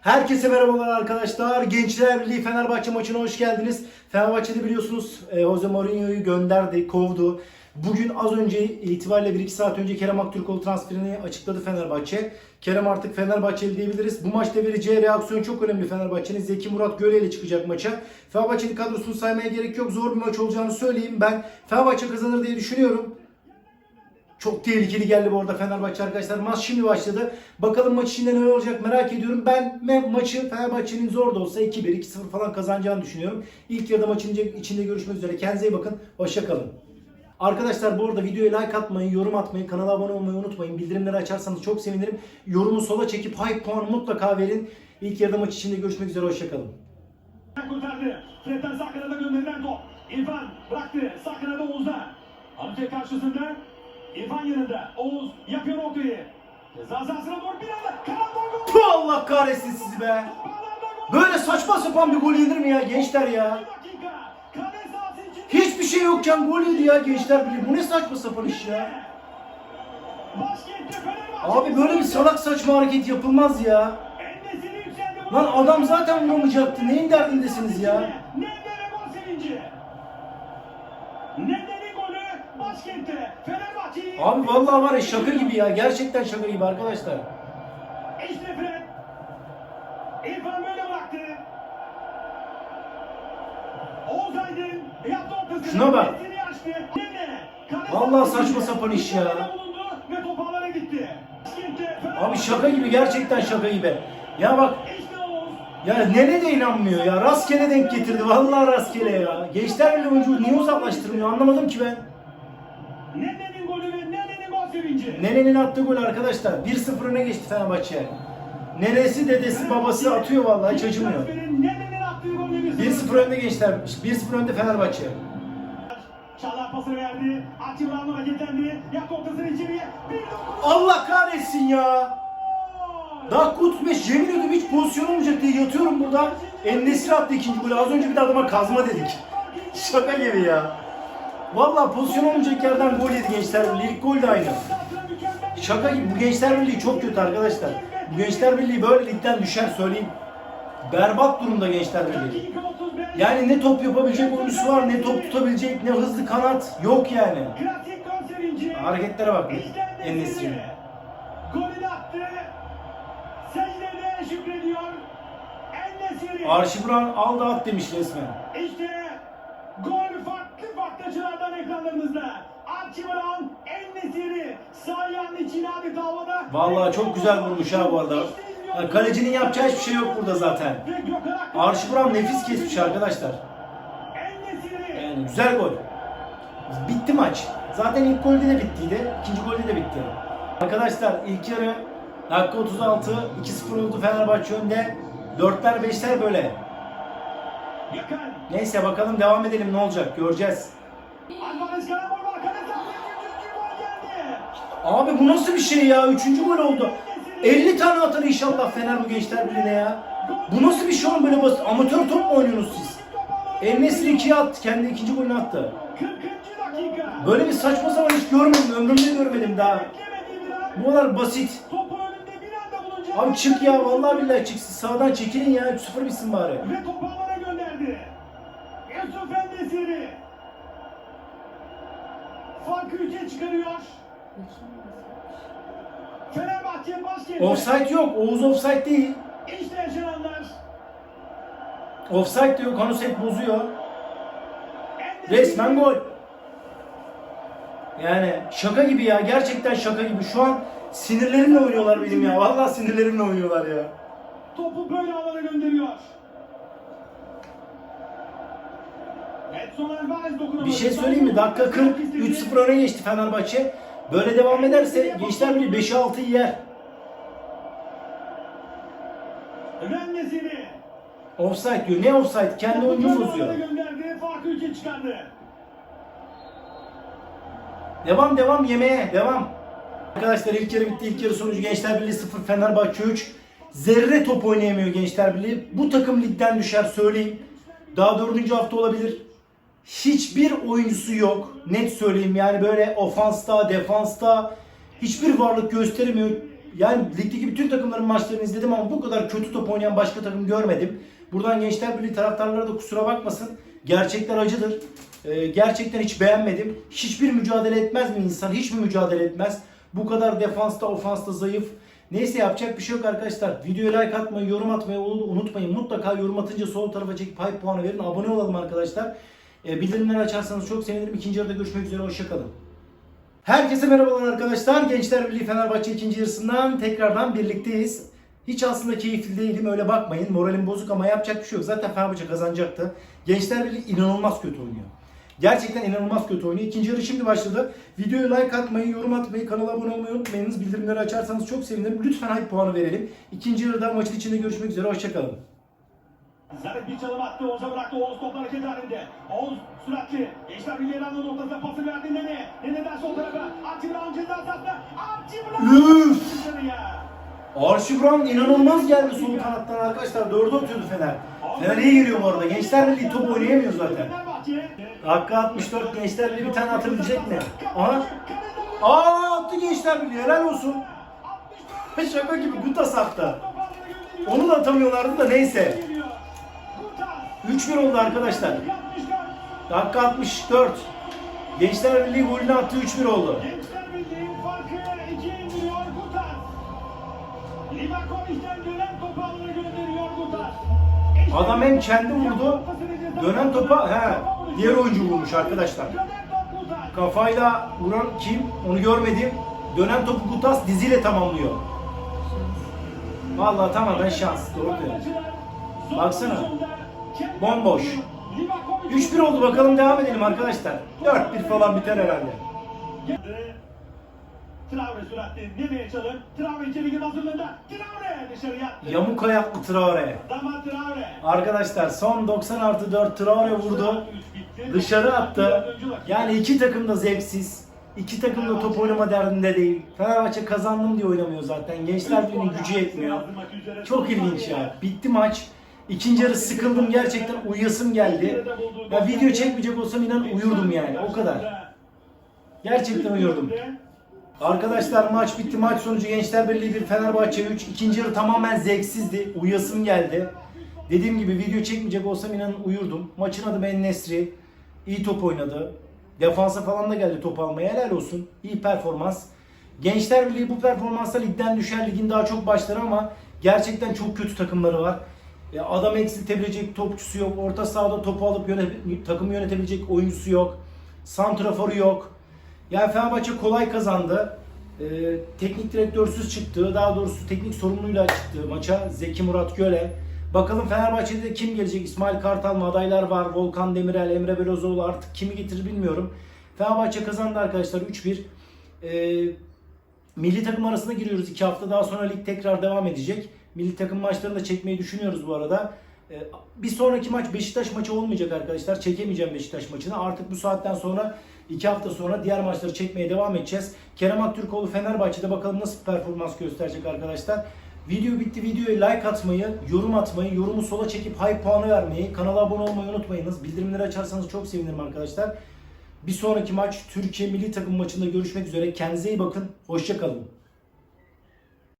Herkese merhabalar arkadaşlar. Gençler Birliği Fenerbahçe maçına hoş geldiniz. Fenerbahçe'de biliyorsunuz e, Jose Mourinho'yu gönderdi, kovdu. Bugün az önce itibariyle 1-2 saat önce Kerem Aktürkoğlu transferini açıkladı Fenerbahçe. Kerem artık Fenerbahçeli diyebiliriz. Bu maçta vereceği reaksiyon çok önemli Fenerbahçe'nin. Zeki Murat Göle ile çıkacak maça. Fenerbahçe'nin kadrosunu saymaya gerek yok. Zor bir maç olacağını söyleyeyim. Ben Fenerbahçe kazanır diye düşünüyorum. Çok tehlikeli geldi bu arada Fenerbahçe arkadaşlar. Maç şimdi başladı. Bakalım maç içinde ne olacak merak ediyorum. Ben maçı Fenerbahçe'nin zor da olsa 2-1, 2-0 falan kazanacağını düşünüyorum. İlk yarıda maçın içinde- görüşmek üzere. Kendinize iyi bakın. Hoşçakalın. Arkadaşlar bu arada videoya like atmayı, yorum atmayı, kanala abone olmayı unutmayın. Bildirimleri açarsanız çok sevinirim. Yorumu sola çekip hype puanı mutlaka verin. İlk yarıda maç içinde görüşmek üzere. Hoşçakalın. kurtardı. Fred'den sağ kanada gönderilen top. İrfan bıraktı. Sağ kanada Oğuz'a. Karşısında. İrfan yanında. Oğuz yapıyor ortayı. Ceza sahasına doğru bir anda. Puh, Allah kahretsin sizi be. Böyle saçma sapan bir gol yenir mi ya gençler ya? Hiçbir şey yokken gol yedi ya gençler birliği. Bu ne saçma sapan iş ya? Abi böyle bir salak saçma hareket yapılmaz ya. Lan adam zaten vuramayacaktı. Neyin derdindesiniz ya? Nedden'e gol sevinci. Nedden'in golü başkentte. Fenerbahçe'yi. Abi vallahi var ya şaka gibi ya. Gerçekten şaka gibi arkadaşlar. İşte Fred. İrfan böyle bıraktı. Oğuz Aydın yaptı ortasını. Şuna bak. Vallahi saçma sapan iş ya. Abi şaka gibi gerçekten şaka gibi. Ya bak ya Nene de inanmıyor ya. Rastgele denk getirdi. Vallahi rastgele ya. Gençler Birliği oyuncu niye uzaklaştırmıyor anlamadım ki ben. Nene'nin attığı gol arkadaşlar. 1-0 öne geçti Fenerbahçe. Nenesi, dedesi, babası atıyor vallahi bir 1-0 önde gençler. 1-0 önde Fenerbahçe. Çağlar pası verdi. Akçı Brown'u hareketlendi. Yak ortasını içeriye. Allah kahretsin ya. Dakika 35 yemin ediyorum hiç pozisyon olmayacak diye yatıyorum burada. Ennesir attı ikinci golü. Az önce bir de adama kazma dedik. Şaka gibi ya. Vallahi pozisyon olmayacak yerden gol yedi Gençler. İlk gol de aynı. Şaka gibi. Bu Gençler Birliği çok kötü arkadaşlar. Bu Gençler Birliği böyle ligden düşer söyleyeyim. Berbat durumda Gençler Birliği. Dakika 35. Yani ne top yapabilecek oyuncusu var, ne top tutabilecek, ne hızlı kanat. Yok yani. Hareketlere bak Ennesir'in. Golü attı. Arşibran al da at demiş resmen. İşte gol farklı farklı açılardan ekranlarınızda. Archie Vallahi çok güzel vurmuş ha bu arada. Kalecinin yapacağı hiçbir şey yok burada zaten. Akgün- Arşibran nefis kesmiş arkadaşlar. Yani güzel gol. Bitti maç. Zaten ilk golde de bittiydi. ikinci golde de bitti. Arkadaşlar ilk yarı dakika 36 2-0 oldu Fenerbahçe önde. 4'ler 5'ler böyle. Neyse bakalım devam edelim ne olacak göreceğiz. Abi bu nasıl bir şey ya? Üçüncü gol oldu. 50 tane atar inşallah Fener bu gençler birliğine ya. Bu nasıl bir şey oğlum böyle basit? Amatör top mu oynuyorsunuz siz? El Nesri 2'ye attı. Kendi ikinci golünü attı. 40. dakika. Böyle bir saçma zaman hiç görmedim. Ömrümde görmedim daha. Bu kadar basit. Topu önünde bir anda bulunca. Abi çık ya vallahi billahi çık. Siz Sağdan çekilin ya. 3-0 bitsin bari. Ve topu alana gönderdi. Yusuf Endesiri. Farkı 3'e çıkarıyor. Offside yok. Oğuz offside değil. İşte yaşananlar. Offside. Hanus hep bozuyor. Resmen gol. Yani şaka gibi ya. Gerçekten şaka gibi. Şu an sinirlerimle oynuyorlar benim ya. Vallahi sinirlerimle oynuyorlar ya. Topu böyle alana gönderiyor. Bir şey söyleyeyim mi? Dakika 40, 3-0 öne geçti Fenerbahçe. Böyle devam ederse Gençler Birliği 5'e 6'yı yer. Endesiri. Offside diyor. Ne offside? Kendi oyunu bozuyor. gönderdi. Farkı 3'e çıkardı. Devam devam yemeğe devam. Arkadaşlar ilk yarı bitti. İlk yarı sonucu Gençler Birliği 0 Fenerbahçe 3. Zerre top oynayamıyor Gençler Birliği. Bu takım ligden düşer söyleyeyim. Daha dördüncü hafta olabilir. Hiçbir oyuncusu yok. Net söyleyeyim yani böyle ofansta, defansta hiçbir varlık gösteremiyor. Yani ligdeki bütün takımların maçlarını izledim ama bu kadar kötü top oynayan başka takım görmedim. Buradan Gençler Birliği taraftarları da kusura bakmasın. Gerçekler acıdır. Ee, gerçekten hiç beğenmedim. Hiçbir mücadele etmez mi insan? Hiç mi mücadele etmez? Bu kadar defansta, ofansta zayıf. Neyse yapacak bir şey yok arkadaşlar. Videoya like atmayı, yorum atmayı unutmayın. Mutlaka yorum atınca sol tarafa çekip hype puanı verin. Abone olalım arkadaşlar. Ee, bildirimleri açarsanız çok sevinirim. İkinci yarıda görüşmek üzere. Hoşçakalın. Herkese merhabalar arkadaşlar. Gençler Birliği Fenerbahçe ikinci yarısından tekrardan birlikteyiz. Hiç aslında keyifli değilim öyle bakmayın. Moralim bozuk ama yapacak bir şey yok. Zaten Fenerbahçe kazanacaktı. Gençler Birliği inanılmaz kötü oynuyor. Gerçekten inanılmaz kötü oynuyor. İkinci yarı şimdi başladı. Videoya like atmayı, yorum atmayı, kanala abone olmayı unutmayınız. Bildirimleri açarsanız çok sevinirim. Lütfen hype puanı verelim. İkinci yarıda maçın içinde görüşmek üzere. Hoşçakalın. Zarif bir çalım attı. Oğuz'a bıraktı. Oğuz top hareket halinde. Oğuz süratli. Gençler Birliği Eranlı noktasına pası verdi Nene. Nene'den sol tarafa. Archie Brown ceza sahasına. Archie Brown. Üf! Archie Brown inanılmaz geldi sol kanattan arkadaşlar. Dördü atıyordu Fener. Fener iyi geliyor bu arada. Gençler Birliği top oynayamıyor zaten. Dakika 64 Gençler Birliği bir tane atabilecek mi? Aha. Aa attı Gençler Birliği helal olsun. Şaka gibi Gutas attı. Onu da atamıyorlardı da neyse. 3-1 oldu arkadaşlar. Dakika 64. Gençler Birliği golünü attı 3-1 oldu. Gençler Birliği farkı ikiye indiriyor Gutas. Livakovic'den dönen topu alana gönderiyor Gutas. Adam hem kendi vurdu. Dönen topa he diğer oyuncu vurmuş arkadaşlar. Kafayla vuran kim? Onu görmedim. Dönen topu Gutas diziyle tamamlıyor. Vallahi tamamen şans. Doğru diyor. Baksana. Bomboş. 3-1 oldu bakalım devam edelim arkadaşlar. 4-1 falan biter herhalde. Traore süratli. Nereye çalım? Traore içeri girme hazırlığında. Traore dışarıya. Yamuk ayaklı Traore. Dama Traore. Arkadaşlar son 90 artı 4 Traore vurdu. Dışarı attı. Yani iki takım da zevksiz. İki takım da top oynama derdinde değil. Fenerbahçe kazandım diye oynamıyor zaten. Gençler Birliği'nin gücü yetmiyor. Çok ilginç ya. Bitti maç. İkinci yarı sıkıldım gerçekten uyuyasım geldi. Ya video çekmeyecek olsam inan uyurdum yani o kadar. Gerçekten uyurdum. Arkadaşlar maç bitti. Maç sonucu Gençler Birliği 1 Fenerbahçe 3. İkinci yarı tamamen zevksizdi. Uyuyasım geldi. Dediğim gibi video çekmeyecek olsam inan uyurdum. Maçın adı Ben Nesri. İyi top oynadı. Defansa falan da geldi top almaya. Helal olsun. İyi performans. Gençler Birliği bu performansla ligden düşer. Ligin daha çok başları ama gerçekten çok kötü takımları var. Ya adam eksiltebilecek topçusu yok. Orta sahada topu alıp yöne- takımı yönetebilecek oyuncusu yok. Santraforu yok. Yani Fenerbahçe kolay kazandı. Ee, teknik direktörsüz çıktı. Daha doğrusu teknik sorumluyla çıktı maça. Zeki Murat Göle. Bakalım Fenerbahçe'de kim gelecek? İsmail Kartal mı? Adaylar var. Volkan Demirel, Emre Belözoğlu artık kimi getirir bilmiyorum. Fenerbahçe kazandı arkadaşlar 3-1. Ee, milli takım arasında giriyoruz. 2 hafta daha sonra lig tekrar devam edecek. Milli takım maçlarını da çekmeyi düşünüyoruz bu arada. Ee, bir sonraki maç Beşiktaş maçı olmayacak arkadaşlar. Çekemeyeceğim Beşiktaş maçını. Artık bu saatten sonra 2 hafta sonra diğer maçları çekmeye devam edeceğiz. Kerem Aktürkoğlu Fenerbahçe'de bakalım nasıl performans gösterecek arkadaşlar. Video bitti. Videoya like atmayı, yorum atmayı, yorumu sola çekip hype puanı vermeyi, kanala abone olmayı unutmayınız. Bildirimleri açarsanız çok sevinirim arkadaşlar. Bir sonraki maç Türkiye milli takım maçında görüşmek üzere. Kendinize iyi bakın. Hoşçakalın.